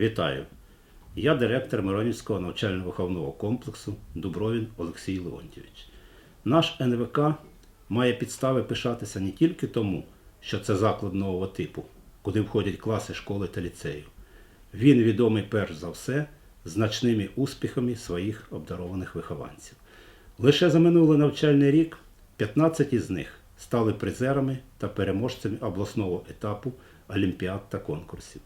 Вітаю! Я директор Миронівського навчально-виховного комплексу Дубровін Олексій Леонтьович. Наш НВК має підстави пишатися не тільки тому, що це заклад нового типу, куди входять класи школи та ліцею. Він відомий перш за все значними успіхами своїх обдарованих вихованців. Лише за минулий навчальний рік 15 із них стали призерами та переможцями обласного етапу олімпіад та конкурсів.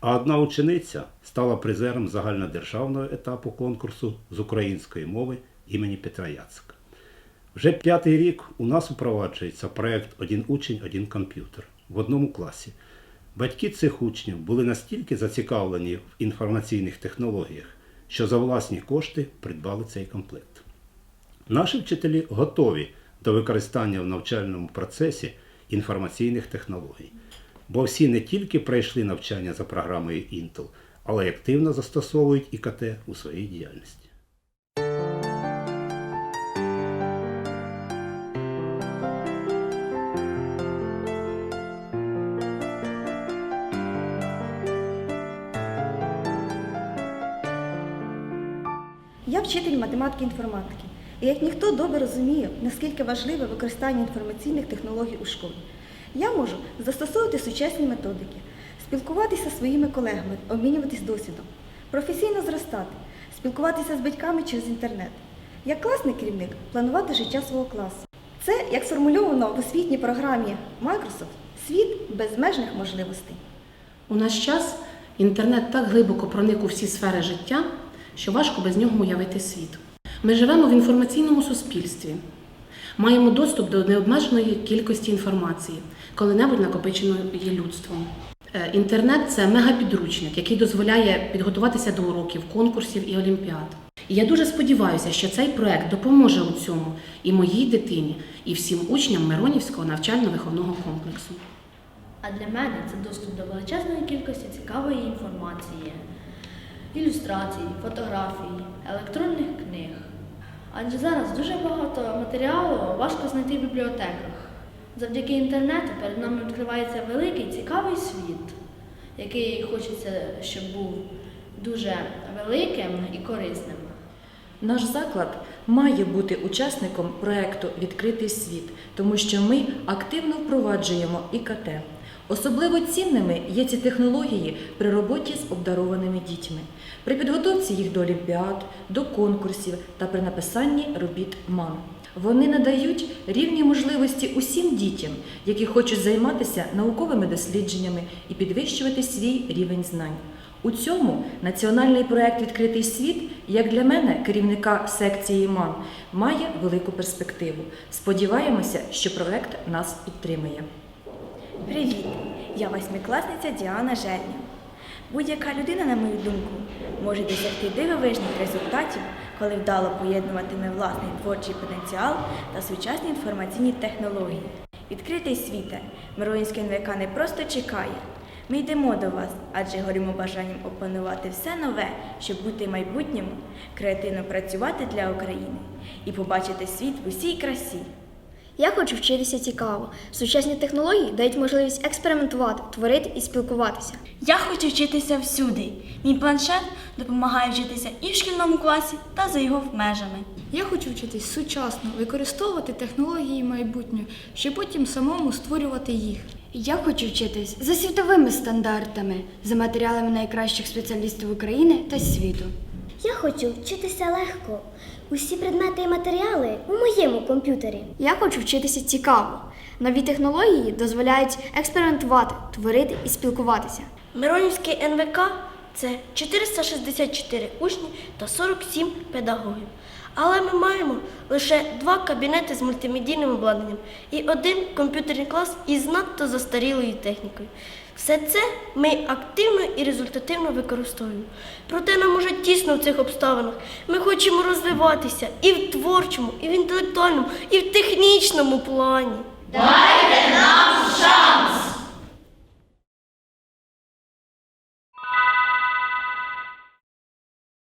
А одна учениця стала призером загальнодержавного етапу конкурсу з української мови імені Петра Яцика. Вже п'ятий рік у нас впроваджується проект Один учень, один комп'ютер в одному класі. Батьки цих учнів були настільки зацікавлені в інформаційних технологіях, що за власні кошти придбали цей комплект. Наші вчителі готові до використання в навчальному процесі інформаційних технологій, бо всі не тільки пройшли навчання за програмою Intel, але й активно застосовують ІКТ у своїй діяльності. Я вчитель математики інформатики. І як ніхто добре розумію, наскільки важливе використання інформаційних технологій у школі. Я можу застосовувати сучасні методики, спілкуватися зі своїми колегами, обмінюватись досвідом, професійно зростати, спілкуватися з батьками через інтернет. Як класний керівник планувати життя свого класу. Це, як сформульовано в освітній програмі Microsoft, світ безмежних можливостей. У наш час інтернет так глибоко проник у всі сфери життя, що важко без нього уявити світ. Ми живемо в інформаційному суспільстві, маємо доступ до необмеженої кількості інформації, коли-небудь накопиченої людством. Е, Інтернет це мегапідручник, який дозволяє підготуватися до уроків, конкурсів і олімпіад. І я дуже сподіваюся, що цей проект допоможе у цьому і моїй дитині, і всім учням Миронівського навчально-виховного комплексу. А для мене це доступ до величезної кількості цікавої інформації, ілюстрацій, фотографій, електронних книг. Адже зараз дуже багато матеріалу важко знайти в бібліотеках. Завдяки інтернету перед нами відкривається великий цікавий світ, який хочеться, щоб був дуже великим і корисним. Наш заклад має бути учасником проекту Відкритий світ, тому що ми активно впроваджуємо ІКТ. Особливо цінними є ці технології при роботі з обдарованими дітьми, при підготовці їх до олімпіад, до конкурсів та при написанні робіт МАН. Вони надають рівні можливості усім дітям, які хочуть займатися науковими дослідженнями і підвищувати свій рівень знань. У цьому національний проект Відкритий світ, як для мене, керівника секції МАН, має велику перспективу. Сподіваємося, що проект нас підтримає. Привіт! Я восьмикласниця Діана Жельня. Будь-яка людина, на мою думку, може досягти дивовижних результатів, коли вдало поєднуватиме власний творчий потенціал та сучасні інформаційні технології. Відкритий світе, Миронський НВК не просто чекає. Ми йдемо до вас, адже горимо бажанням опанувати все нове, щоб бути в майбутньому, креативно працювати для України і побачити світ в усій красі. Я хочу вчитися цікаво. Сучасні технології дають можливість експериментувати, творити і спілкуватися. Я хочу вчитися всюди. Мій планшет допомагає вчитися і в шкільному класі, та за його межами. Я хочу вчитись сучасно, використовувати технології майбутнього, щоб потім самому створювати їх. Я хочу вчитись за світовими стандартами, за матеріалами найкращих спеціалістів України та світу. Я хочу вчитися легко. Усі предмети і матеріали у моєму комп'ютері. Я хочу вчитися цікаво. Нові технології дозволяють експериментувати, творити і спілкуватися. Миронівський НВК це 464 учні та 47 педагогів. Але ми маємо лише два кабінети з мультимедійним обладнанням і один комп'ютерний клас із надто застарілою технікою. Все це ми активно і результативно використовуємо. Проте нам уже тісно в цих обставинах. Ми хочемо розвиватися і в творчому, і в інтелектуальному, і в технічному плані. Дайте нам!